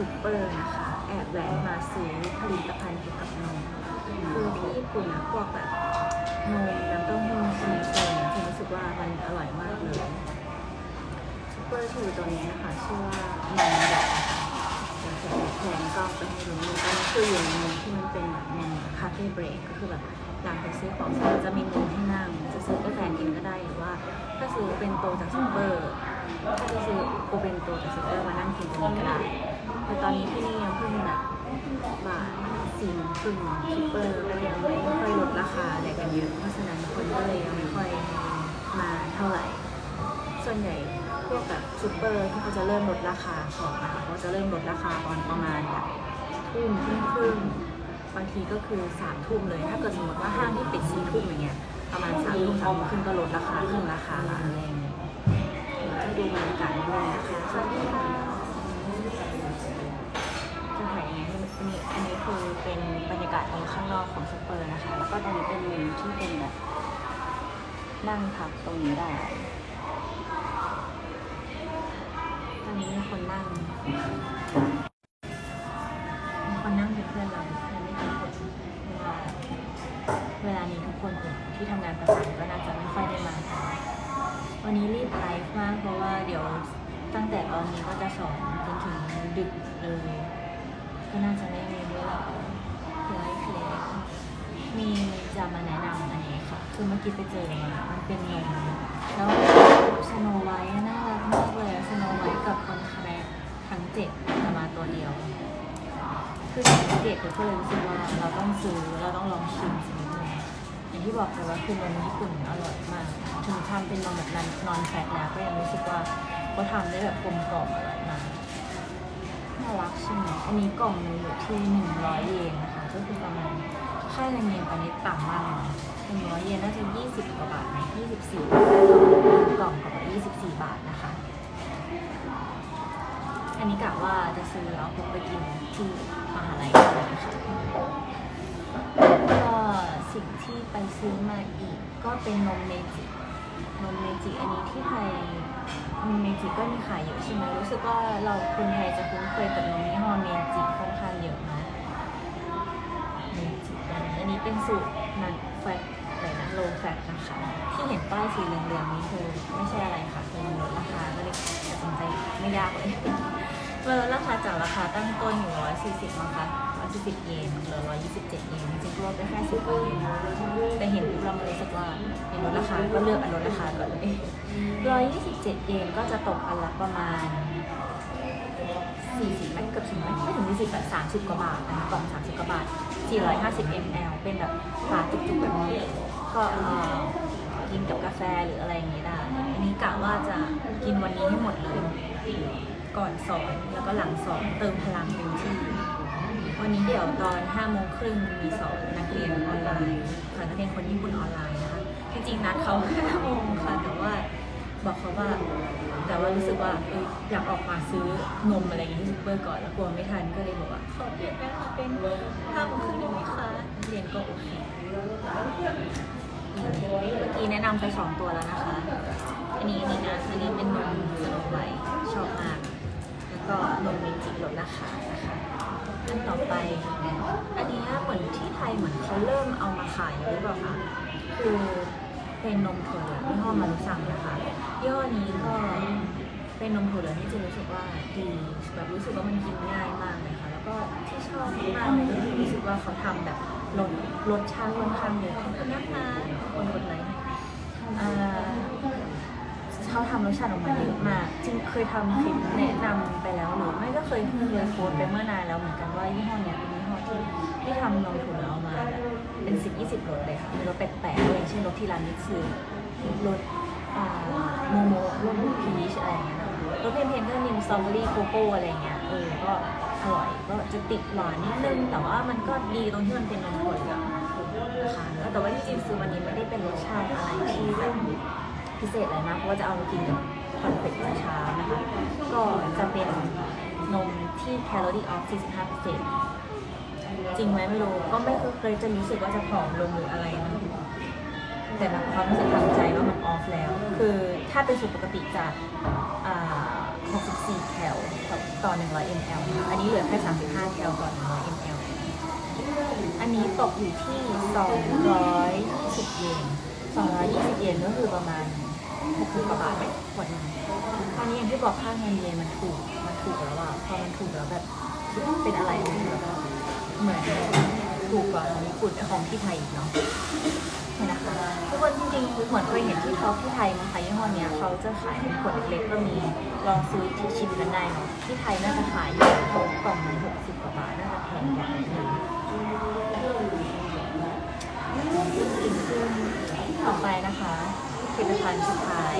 ซูเปอร์นะคะแอบแวะมาซื้อผลิตภัณฑ์เกี่ยวกับนมคือที่ญี่ปุ่นนะพวกแบบนมน้ำเต้าหู้ชีสอะไรเนี่ยที่รู้สึกว่ามันอร่อยมากเลยซูเปอร์ที่อยู่ตัวนี้นะคะชื่อว่ามันแบบเดี๋ยวเขียนแผนก็ไปให้ดูนมอันนี้คืออยู่ในมุมที่มันเป็นแบบมุมคาเฟ่เบรกก็คือแบบหลังจากซื้อของเสร็จจะมีมุมให้นั่งจะซื้อให้แฟกินก็ได้หรือว่าถ้าซื้อเป็นโตจากซูเปอร์ถ้าจะซื้อโอเป็นโตจากซูเปอร์มานั่งกินตรงนี้ก็ได้ แต่ตอนนี้ที่นี่ยังเพิ่งแบบบ่ายสี่โมงครึ่งซูเปอร์ก็ยังไม่ค่อยลดราคาอะไรกันเยอะเพราะฉะนั้นคนก็เลยยังไม่ค่อยมาเท่าไหร่ ส่วนใหญ่พวกแบบซูเปอร์ที่เขาจะเริ่มลดราคาของนะคะเขาจะเริ่มลดราคาตอนประมาณแบบทุ่มทุ่มครึ่งบางทีก็คือสามทุ่มเลย ถ้าเกิดสมมติว่าห้างที่ปิดสี่ทุ่มอย่างเงี้ยประมาณสามทุ่มสามโมงครึ่งก็ลดราคาครึ่งราคาละอะไรอย่างเงี้ยให้ดูบรรยากาศนิดนึงนะคะสวัสดีค่ะจะถ่ายยังไงให้อันนี้อันนี้คือเป็นบรรยากาศตรงข้างนอกของซูเปอร์นะคะ แล้วก็ตรงนี้เป็นมุมที่เป็นแบบนั่งพักตรงนี้ได้ตอนนี้มีคนนั่ง จะมาแนะนำอันนี้ค่ะ คือเมื่อกี้ไปเจอมามันเป็นนมแล้วสโนไวท์น่ารักมากเลยสโนไวท์กับคนแครกทั้งเจ็ดมาตัวเดียว คือสังเกตก็เลยรู้สึกว่าเราต้องซื้อเราต้องลองชิมสักนิดนึงอย่างที่บอกไปว่าคือนมญี่ปุ่นอร่อยมาก ถึงทำเป็นนมแบบนั้นนอนแฟตแล้วก็ยังรู้สึกว่าเขาทำได้แบบกลมกล่อมอร่อยมากน่ารักใช่ไหมอันนี้กล่องนึงอยู่ที่หนึ่งร้อยเยนนะคะก็คือประมาณ ค่าเงินเยนตอนนี้ต่ำมากเลยหนึ่งร้อยเยนน่าจะยี่สิบกว่าบาทไหมยี่สิบสี่กล่องกับยี่สิบสี่บาทนะคะ อันนี้กะว่าจะซื้อเอาพกไปกินที่มหาลัยกันนะคะก็สิ่งที่ไปซื้อมาอีกก็เป็นนมเมจินมเมจิอันนี้ที่ไทยนมเมจิก็มีขายอยู่ใช่ไหมรู้สึกว่าเราคนไทยจะคุ้นเคยกับนมยี่ห้อเมจิค่อนข้างเยอะนะเมจิอันนี้ เป็นสูตรนันแฟตไรนะโลแฟตนะคะ ที่เห็นป้ายสีเหลืองๆนี้คือไม่ใช่อะไรค่ะคือลดราคาก็เลยตัดสินใจไม่ยากเลยเมื่อราคาจากราคาตั้งต้นอยู่140นะคะ140เยนเหลือ127เยนจริงๆรวมไปแค่10เยนแต่เห็นปุ๊บเรารู้สึกว่าเห็นลดราคาก็เลือกอันลดราคาก่อนเลย127เยนก็จะตกอันละประมาณ40ไหมเกือบถึงไหมไม่ถึง40แบบ30 กว่าบาทนะคะกล่อง30 กว่าบาท 450 ml เป็นแบบฝาจุกๆแบบนี้ก็กินกับกาแฟหรืออะไรอย่างนี้ได้ อันนี้กะว่าจะกินวันนี้ให้หมดเลย ก่อนสอนแล้วก็หลังสอนเติมพลังเต็มที่ วันนี้เดี๋ยวตอน5โมงครึ่งมีสอนนักเรียนออนไลน์ค่ะนักเรียนคนญี่ปุ่นออนไลน์นะคะ จริงๆนัดเขา5โมงค่ะแต่ว่า บอกเขาว่า แต่ว่ารู้สึกว่าเอออยากออกมาซื้อนมอะไรอย่างนี้ที่ซูเปอร์ก่อนแล้วกลัวไม่ทันก็เลยบอกว่าขอเปลี่ยนแม่มาเป็น5โมงครึ่งได้ไหมคะเรียนก็โอเคเมื่อกี้แนะนำไปสองตัวแล้วนะคะ อันนี้อันนี้นะอันนี้เป็นนมสโนไวท์ชอบมาก แล้วก็นมเมจิลดราคานะคะอันต่อไป อันนี้เหมือนที่ไทยเหมือนเขาเริ่มเอามาขายหรือเปล่าคะคือ เป็นนมถั่วเหลืองยี่ห้อมารุซังนะคะยี่ห้อนี้ก็เป็นนมถั่วเหลืองที่เจะรู้สึกว่าดีแบบรู้สึกว่ามันกินง่ายมากเลยค่ะแล้วก็ที่ชอบมากเลยก็คือรู้สึกว่าเขาทำแบบรสรสชาติค่อนข้างเยอะขอบคุณนะคะคนกดไลค์ให้อ่าเขาทำรสชาติออกมาเยอะมากจริงเคยทำคลิปแนะนำไปแล้วหรือไม่ก็เคยเคยโพสต์ไปเมื่อนานแล้วเหมือนกันว่ายี่ห้อเนี้ยเป็นยี่ห้อที่ที่ทำนมถั่วเหลืองออกมาแบบ เป็นสิบยี่สิบรสเลยค่ะมีรสแปลกๆด้วยอย่างเช่นรสที่ร้านนิสึรสอ่าโมโมรสพีชอะไรเงี้ยรสเพนเพนก็มีสตรอเบอรี่โกโก้อะไรเงี้ยเออก็อร่อยก็จะติดหวานนิดนึง แต่ว่ามันก็ดีตรงที่มันเป็นนมถั่วเหลืองนะคะแล้วแต่ว่าจริงๆซื้อวันนี้ไม่ได้เป็นรสชาติอะไรที่แบบพิเศษอะไรมากเพราะว่าจะเอามากินกับคอนเฟกต์เช้านะคะ ก็จะเป็นนมที่แคลอรี่ออฟ45% จริงไหมไม่รู้ก็ไม่เคยจะรู้สึกว่าจะผอมลงหรืออะไรนะแต่แบบความรู้สึกทางใจว่ามันออฟแล้ว คือถ้าเป็นสูตรปกติจากอ่า64 แคลต่อ 100 ml อันนี้เหลือแค่ 35 แคลต่อ 100 ml อันนี้ตกอยู่ที่210เยน 220 เยนก็คือประมาณ60กว่าบาทไหมขวดนึงตอนนี้อย่างที่บอกค่าเงินเยนมันถูก มันถูกแล้วอะพอมันถูกแล้วแบบเป็นอะไรไม่รู้แล้ว เหมือนถูกกว่าของญี่ปุ่นของที่ไทยอีกเนาะนี่ยนะคะทุกคนจริงๆเหมือนเคยเห็นที่เขาที่ไทยมั้งคะยี่ห้อเนี้ยเขาจะขายเป็นขวดเล็กๆก็มีลองซื้อที่ชิมกันได้เนาะที่ไทยน่าจะขายอยู่กล่องมันหกสิบกว่าบาทน่าจะแพงกว่านิดนึงต่อไปนะคะผลิตภัณฑ์สุดท้าย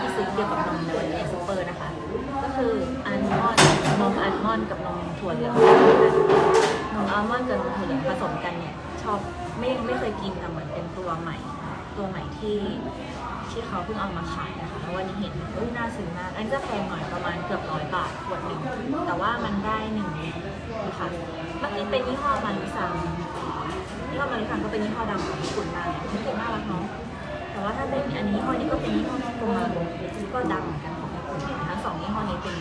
ที่ซื้อเกี่ยวกับนมในวันนี้ซูเปอร์นะคะ ก็คืออัลมอน นมอัลมอนด์กับนมถั่วเหลืองนมอัลมอนด์กับนมถั่วเหลืองผสมกันเนี่ยชอบไม่ไม่เคยกินแต่เหมือนเป็นตัวใหม่ ตัวใหม่ที่ที่เขาเพิ่งเอามาขายนะคะแล้ววันนี้เห็นอุ้ยน่าซื้อมากอันนี้จะแพงหน่อยประมาณเกือบร้อยบาทขวดหนึ่งแต่ว่ามันได้หนึ่งนะคะเมื่อกี้เป็นยี่ห้อมาริซังยี่ห้อมาริซังก็เป็นยี่ห้อดังของญี่ปุ่นมากนี่คือน่ารักเนาะแต่ว่าถ้าเป็นอันนี้ยี่ห้อนี้ก็เป็นยี่ห้อที่ตัวมาก็ดังเหมือนกันทั้งสองยี่ห้อนี้เป็น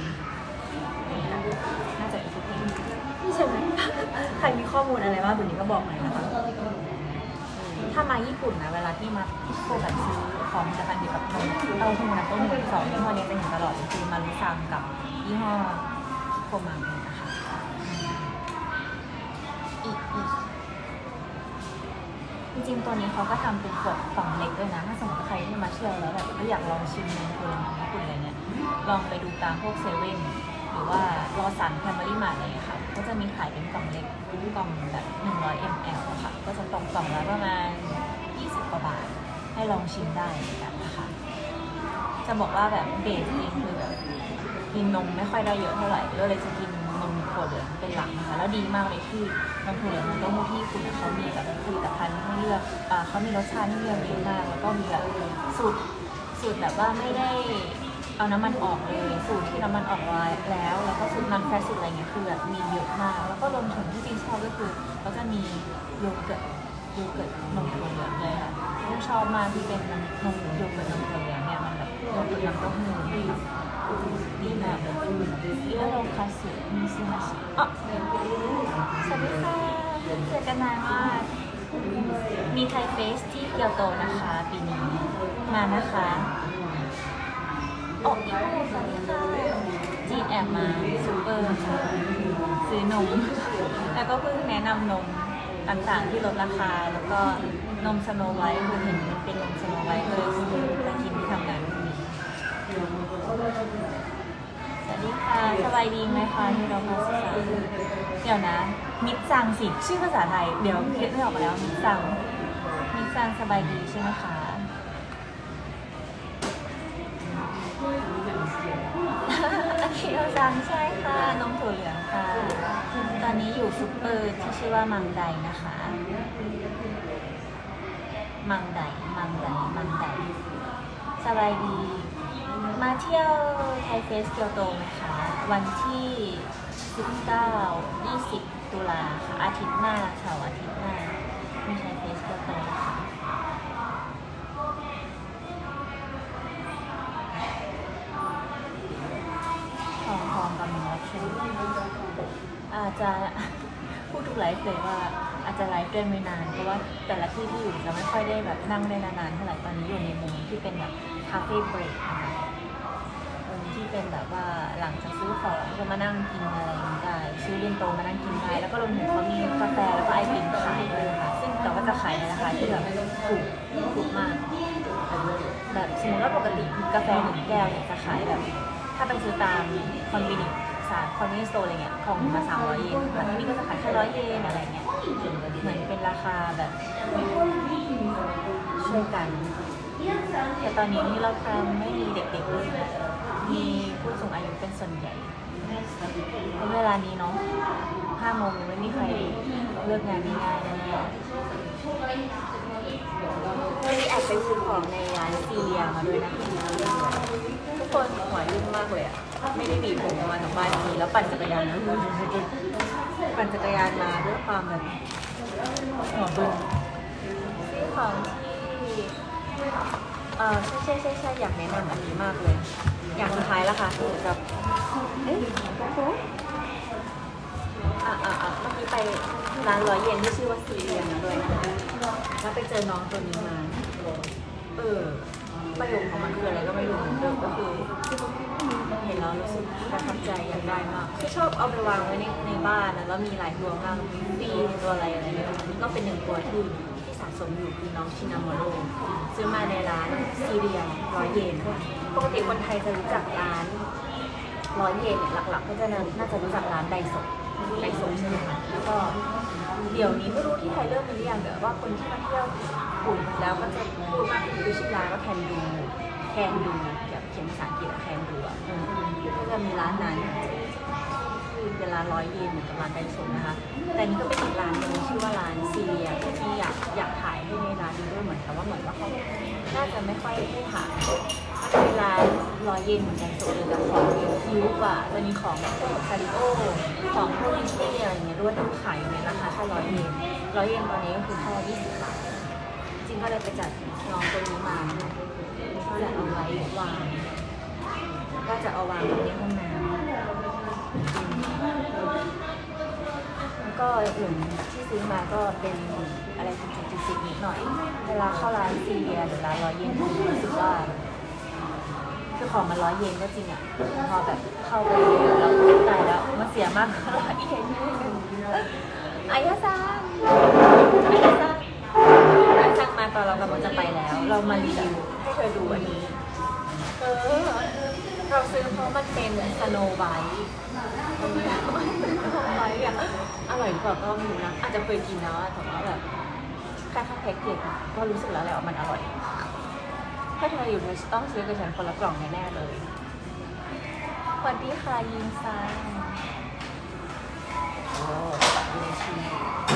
น่าจะเป็นทุกที่ใช่ไหม ใครมี ข้อมูลอะไรบ้างตัวนี้ก็บอกหน่อยนะคะ ถ้ามาญี่ปุ่นนะเวลาที่มาพวกแบบซื้อของผลิตภัณฑ์เกี่ยวกับนมเต้าหู้น้ำเต้าหู้สองยี่ห้อนี้จะเห็นตลอดคือมารุซังกับยี่ห้อโคมังนะคะอีกอีกจริงๆตัวนี้เขาก็ทำเป็นขวดกล่องเล็กด้วยนะ ถ้าสมมติใครที่มาเที่ยวแล้วแบบก็อยากลองชิมนมตัวของญี่ปุ่นอะไรเนี่ยลองไปดูตามพวกเซเว่น หรือว่ารอสันแฟมิลี่มาร์อรอย่าเงี้ยค่ะ ก็จะมีขายเป็นกล่องเล็กกล่องแบบ 100 ml ค่ะ ก็จะตกกล่องละประมาณ 20 กว่าบาท ให้ลองชิมได้เหมือนกันนะคะ จะบอกว่าแบบเบสเองคือแบบกินนมไม่ค่อยได้เยอะเท่าไหร่ก็เลยจะกินนมถั่วเหลืองเป็นหลักนะคะ แล้วดีมากเลยที่นมถั่วเหลืองมันต้องมูที่คุณเขามีแบบผลิตภัณฑ์ให้เลือกอ่าเขามีรสชาติให้เลือกเยอะมาก แล้วก็มีแบบสูตรสูตรแบบว่าไม่ได้ เอาน้ำมันออกเลยสูตรที่น้ำมันออกไว้แล้ว แล้วก็สูตรนันแฟตสูตรอะไรเงี้ยคือแบบมีเยอะมาก แล้วก็รวมถึงที่จริงชอบก็คือเขาจะมีโยเกิร์ตโยเกิร์ตนมถั่วเหลืองเลยค่ะที่ชอบมากที่เป็นนมโยเกิร์ตนมถั่วเหลืองเนี่ยมันแบบโยเกิร์ตน้ำเต้าหู้ดีมากเลยแล้วลคาสึมีซิมาชิอ๋อสวัสดีค่ะเจอกันนานมากมีไทยเฟสที่เกียวโตนะคะปีนี้มานะคะ อ้อีกสวัสดีค่ะจีนแอบมาซูเปอร์ค่ะซื้อนม แล้วก็เพิ่งแนะนำนมต่างๆที่ลดราคา แล้วก็นมสโนไวท์คือเห็นเป็นนมสโนไวท์เลยซื้อไปกินที่ทำงานนนี้สวัสดีค่ะสบายดีไหมคะที่เรามาศึกษาเดี๋ยวนะ มิดซังสิชื่อภาษาไทย เดี๋ยวคิดไม่ออกมาแล้วมิดซังมิดซังสบายดีใช่ไหมคะ อาคิโอซังใช่ค่ะ นมถั่วเหลืองค่ะ ตอนนี้อยู่ซุปเปอร์ที่ชื่อว่ามังไดนะคะ มังไดมังไดมังไดสบายดี มาเที่ยวไทเฟสเกียวโตไหมคะ วันที่ 19 20 ตุลาค่ะ อาทิตย์หน้าเสาร์อาทิตย์หน้า มีไทเฟสเกียวโตค่ะ ทองทองกำลังรับชม อาจจะพูดทุกไลฟ์เลยว่าอาจจะไลฟ์เดินไม่นาน เพราะว่าแต่ละที่ที่อยู่จะไม่ค่อยได้แบบนั่งได้นานๆเท่าไหร่ตอนนี้อยู่ในมุมที่เป็นแบบคาเฟ่เบรกนะคะมุมที่เป็นแบบว่าหลังจากซื้อของก็มานั่งกินอะไรอย่างนี้ได้ซื้อเรียนโตมานั่งกินได้แล้วก็รวมถึงเขามีกาแฟแล้วก็ไอติมขายด้วยนะคะซึ่งแต่ว่าจะขายในราคาที่แบบถูกถูกมากแบบสมมติว่าปกติกาแฟหนึ่งแก้วเนี่ยจะขายแบบ ถ้าไปซื้อตามคอนบินิ สาคอนบินิสโตอะไรเงี้ยของมาสามร้อยเยนค่ะที่นี่ก็จะขายแค่ร้อยเยนอะไรเงี้ยเหมือนเป็นราคาแบบช่วยกัน แต่ตอนนี้นี่เราทำไม่มีเด็กๆเลยนะมีผู้สูงอายุเป็นส่วนใหญ่เพราะเวลานี้เนาะห้าโมงยังไม่มีใครเลิกงานง่ายๆแน่ๆวันนี้แอบไปซื้อของในร้านซีเรียมาด้วยนะคะทุกคนหัวยุ่งมากเลยอะ ไม่ได้บีบผมออกมาจากบ้านทีแล้วปั่นจักรยานนะปั่นจักรยานมาด้วยความแบบหัวบึ้งซื้อของที่เออใช่ใช่ใช่ใช่อยากแนะนำอันนี้มากเลย อย่างสุดท้ายแล้วค่ะเกี่ยวกับเอ๊ะโอ้โหอะอะอะเมื่อกี้ไปร้านร้อยเยนที่ชื่อว่าซีเรียนนะด้วยนะคะแล้วไปเจอน้องตัวนี้มา เออ ประโยคของมันคืออะไรก็ไม่รู้เดิมก็คือเห็นแล้วรู้สึกประทับใจอยากได้มาก คือชอบเอาไปวางไว้ในในบ้านนะแล้วมีหลายตัวมากมีฟีตัวอะไรอะไรเนี่ยอันนี้ก็เป็นหนึ่งตัวที่ที่สะสมอยู่คือน้องชินามโรซื้อมาในร้านซีเรียร้อยเยนปกติคนไทยจะรู้จักร้านร้อยเยนเนี่ยหลักๆก็จะน่าจะรู้จักร้านไดโซไดโซใช่ไหมคะแล้วก็เดี๋ยวนี้ไม่รู้ที่ไทยเริ่มมีหรือยังแต่ว่าคนที่มาเที่ยว ปุ่นแล้วก็จะพูดมาคือชื่อร้านว่าแคนดูแคนดูแบบเขียนภาษาอังกฤษแคนดูอะก็จะมีร้านนั้นที่เป็นร้านร้อยเยนเหมือนกับร้านไดโซะนะคะ แต่นี่ก็เป็นอีกร้านหนึงชื่อว่าร้านซีเรียที่อยากอยากถ่ายให้ในร้านนี้ด้วยเหมือนกับว่าเหมือนว่าเขาน่าจะไม่ค่อยให้ถ่ายมันเป็นร้านร้อยเยนเหมือนกันสุเลยแต่ของคิ้วกว่าจะมีของแบบพวกคาริโอของพวกลิชี่อะไรเงี้ยด้วยที่ขายอยู่ในราคาแค่ร้อยเยนร้อยเยนตอนนี้ก็คือแค่ยี่สิบบาท ก็เลยไปจัดน้องตัวนี้มาก็จะเอาไว้วางก็จะเอาวางไว้ในห้องน้ำแล้วก็อื่นที่ซื้อมาก็เป็นอะไรจุกจิกๆนิดหน่อย เวลาเข้าร้านซีเรียหรือร้านร้อยเยนรู้สึกว่าคือของมันร้อยเยนก็จริงอะ พอแบบเข้าไปแล้วตายแล้วมันเสียมากร้อยเยนอายะซังอายะซัง ตอนเรากำลังจะไปแล้ว เรามารีวิวให้เธอดูอันนี้ เออ เราซื้อเพราะมันเป็นสโนไวท์สโนไวท์อะอร่อยหรือเปล่าก็ไม่รู้นะ อาจจะเคยกินแล้วอะแต่ว่าแบบแค่ถ้าแพ็กเกจอะก็รู้สึกแล้วแหละว่ามันอร่อย ถ้าเธออยู่เธอต้องซื้อกับฉันคนละกล่องแน่ๆเลยสวัสดีค่ะยินซังโอ้ปัดยูชิ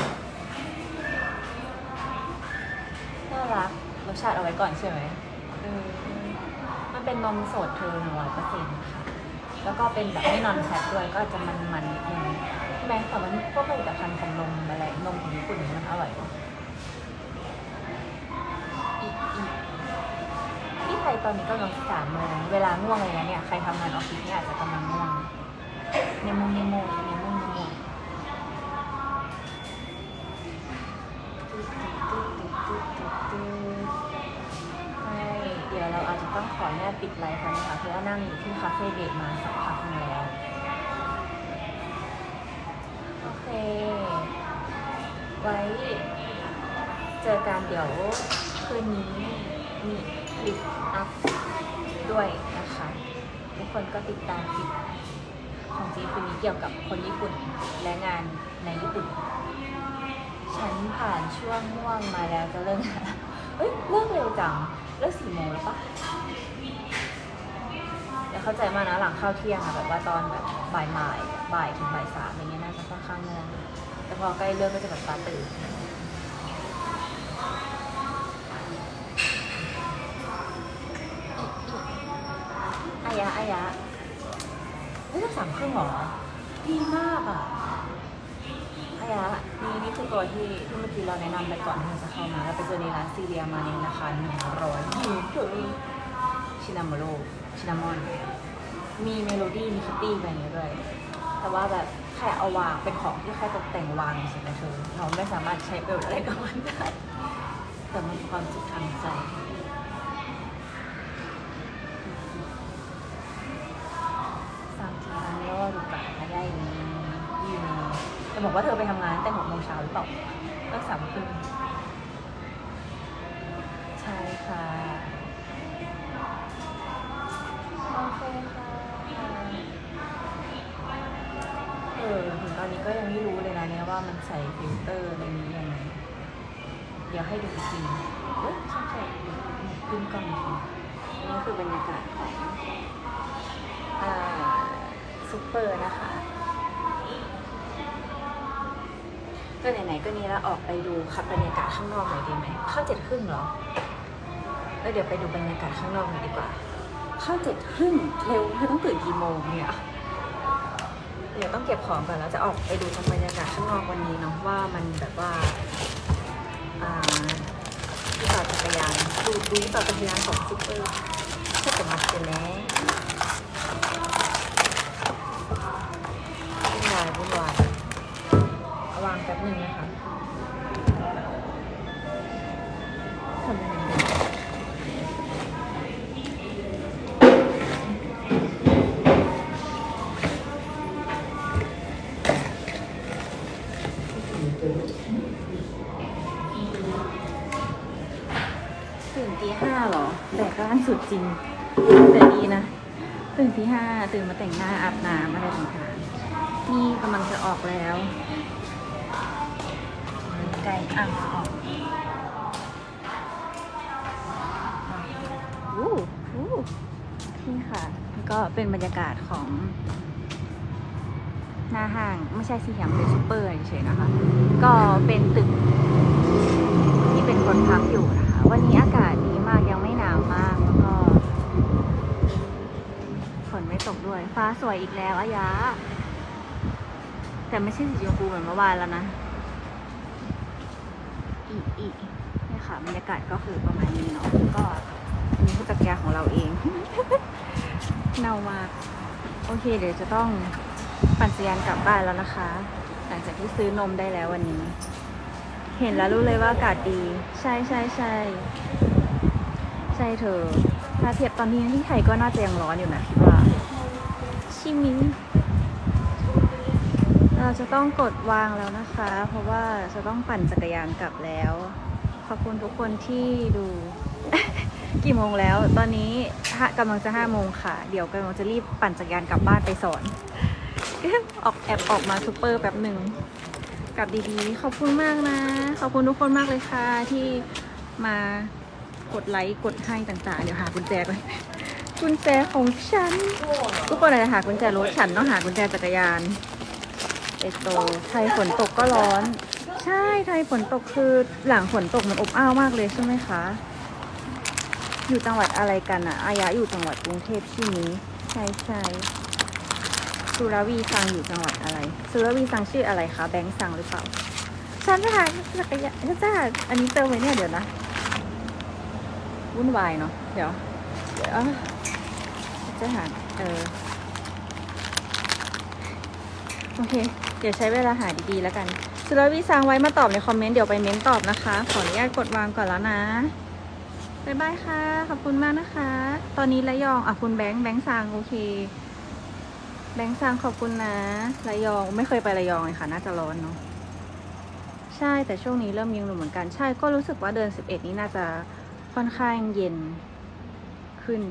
รักรสชาติเอาไว้ก่อนใช่ไหมเออมันเป็นนมสดเธอหนึ่งร้อยเปอร์เซ็นต์ค่ะ แล้วก็เป็นแบบไม่นอนแฟตด้วยก็จะมันมันๆนิดนึงใช่ไหมแต่มันพวกผลิตภัณฑ์ของนมอะไรนมของญี่ปุ่นมันอร่อยกว่าอีกอีกที่ไทยตอนนี้ก็ลงสามโมงเวลาง่วงเลยนะเนี่ย ใครทำงานออฟฟิศเนี่ยอาจจะกำลังง่วงเนโมเนโมเนโม เนโมใช่เดี๋ยวเราอาจจะต้องขออนุญาตปิดไลฟ์ค่ะนะคะเพราะว่านั่งอยู่ที่คาเฟ่เดทมาสักพักหนึงแล้ว โอเค ไว้เจอกันเดี๋ยวคืนนี้มีคลิปอัพด้วยนะคะ ทุกคนก็ติดตามคลิปของจีคืนนี้เกี่ยวกับคนญี่ปุ่นและงานในญี่ปุ่น ฉันผ่านช่วงง่วงมาแล้วจะเลิกงานแล้วเอ้ยเลิกเร็วจังเลิกสี่โมงแล้วปะแต่เข้าใจมากนะหลังข้าวเที่ยงอะแบบว่าตอนแบบบ่ายบ่ายบ่ายถึงบ่ายสามอะไรเงี้ยน่าจะค่อนข้างง่วงแต่พอใกล้เลิกก็จะแบบตาตื่นอายะอายะนี่จะสามครึ่งหรอดีมากอะอายะ คือตัวที่ที่เมื่อกี้เราแนะนำไปก่อนที่เราจะเข้ามาเราไปเจอในร้านซีเรียมาในราคาหนึ่งร้อยยูโรชินามโรชินามอน มีเมโลดี้มีคิตตี้อะไรอย่างเงี้ยด้วย แต่ว่าแบบแค่เอาวางเป็นของที่แค่ตกแต่งวางเฉยๆนะเธอเราไม่สามารถใช้ประโยชน์อะไรกับมันได้แต่มันความสุขทางใจสามทีครั้งแล้วก็ดูกะมาได้ยังนี้อยู่จะบอกว่าเธอไปทำงาน เช้าหรือเปล่าตั้งสามครึ่งใช่ค่ะโอเคค่ะเออถึงตอนนี้ก็ยังไม่รู้เลยนะเนี่ยว่ามันใส่ฟิลเตอร์อะไรนี้ยังไงเดี๋ยวให้ดูอีกทีเอ้ยใช่ใช่เดี๋ยวขึ้นกล้องอีกทีนี่คือบรรยากาศของอ่าซุปเปอร์นะคะ ก็ไหนๆก็นี้แล้วออกไปดูขับบรรยากาศข้างนอกหน่อยดีไหมเข้าเจ็ดครึ่งเหรอเออเดี๋ยวไปดูบรรยากาศข้างนอกหน่อยดีกว่า เข้าเจ็ดครึ่งเร็วเธอต้องตื่นกี่โมงเนี่ยเดี๋ยวต้องเก็บของก่อนแล้วจะออกไปดูทางบรรยากาศข้างนอกวันนี้เนาะว่ามันแบบว่าอ่าที่จอดจักรยานดูดูต่อจักรยานของซุปเปอร์เพื่อจะมาเสร็จแล้ว นึ่งนะคะทำยังไงดีตื่นตีห้าเหรอแบกร่างสุดจริง แต่ดีนะ ตื่นตีห้าตื่นมาแต่งหน้าอาบน้ำอะไรต่างๆนี่กำลังจะออกแล้ว ไก่อ่างออกวู้วู้นี่ค่ะ ก็เป็นบรรยากาศของ หน้าห้างไม่ใช่สีแหมเป็นซูเปอร์เฉยๆนะคะ ก็เป็นตึกที่เป็นคนพักอยู่นะคะ วันนี้อากาศดีมากยังไม่หนาวมากแล้วก็ฝนไม่ตกด้วย ฟ้าสวยอีกแล้วอายะ แต่ไม่ใช่สีชมพูเหมือนเมื่อวานแล้วนะ อีกอีกนี่ค่ะ บรรยากาศก็คือประมาณนี้เนาะก็อันนี้คือจักรยานของเราเอง เน่ามาก โอเค เดี๋ยวจะต้องปั่นจักรยานกลับบ้านแล้วนะคะ หลังจากที่ซื้อนมได้แล้ววันนี้ เห็นแล้วรู้เลยว่าอากาศดี ใช่ใช่ใช่ใช่เธอ ถ้าเทียบตอนนี้ที่ไทยก็น่าจะยังร้อนอยู่นะคิดว่า ชิมิเราจะต้องกดวางแล้วนะคะ เพราะว่าจะต้องปั่นจักรยานกลับแล้ว ขอบคุณทุกคนที่ดู กี่โมงแล้ว ตอนนี้กำลังจะห้าโมงค่ะ เดี๋ยวกำลังจะรีบปั่นจักรยานกลับบ้านไปสอน ออกแอบออกมาซูเปอร์แป๊บหนึ่งกลับดีๆ ขอบคุณมากนะ ขอบคุณทุกคนมากเลยค่ะ ที่มากดไลค์กดให้ต่างๆ เดี๋ยวหากุญแจก่อนกุญแจของฉัน ทุกคนอาจจะหากุญแจรถฉันต้องหากุญแจจักรยานเอโตไทยฝนตกก็ร้อน ใช่ไทยฝนตกคือหลังฝนตกมันอบอ้าวมากเลยใช่ไหมคะ อยู่จังหวัดอะไรกันอะอายะอยู่จังหวัดกรุงเทพที่นี้ใช่ใช่สุรวีซังอยู่จังหวัดอะไร สุรวีซังชื่ออะไรคะแบงค์ซังหรือเปล่าฉันจะหาจักรยานฉันจะหาอันนี้เจอไหมเนี่ยเดี๋ยวนะวุ่นวายเนาะเดี๋ยวเดี๋ยวจะหาเออโอเค เดี๋ยวใช้เวลาหาดีๆแล้วกัน สุรวีซังไว้มาตอบในคอมเมนต์เดี๋ยวไปเม้นตอบนะคะ ขออนุญาตกดวางก่อนแล้วนะบายบายค่ะ ขอบคุณมากนะคะ ตอนนี้ระยองอะคุณแบงค์แบงค์ซางโอเค แบงค์ซางขอบคุณนะ ระยองไม่เคยไประยองเลยค่ะ น่าจะร้อนเนาะใช่แต่ช่วงนี้เริ่มยังหนูเหมือนกันใช่ก็รู้สึกว่าเดือนสิบเอ็ดนี้น่าจะค่อนข้างเย็นขึ้น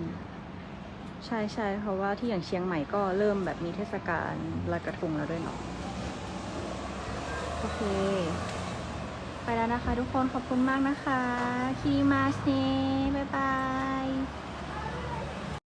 ใช่ใช่เพราะว่าที่อย่างเชียงใหม่ก็เริ่มแบบมีเทศกาลลอยกระทงแล้วด้วยเนาะ โอเค ไปแล้วนะคะทุกคนขอบคุณมากนะคะคีมาสเน่บ๊ายบาย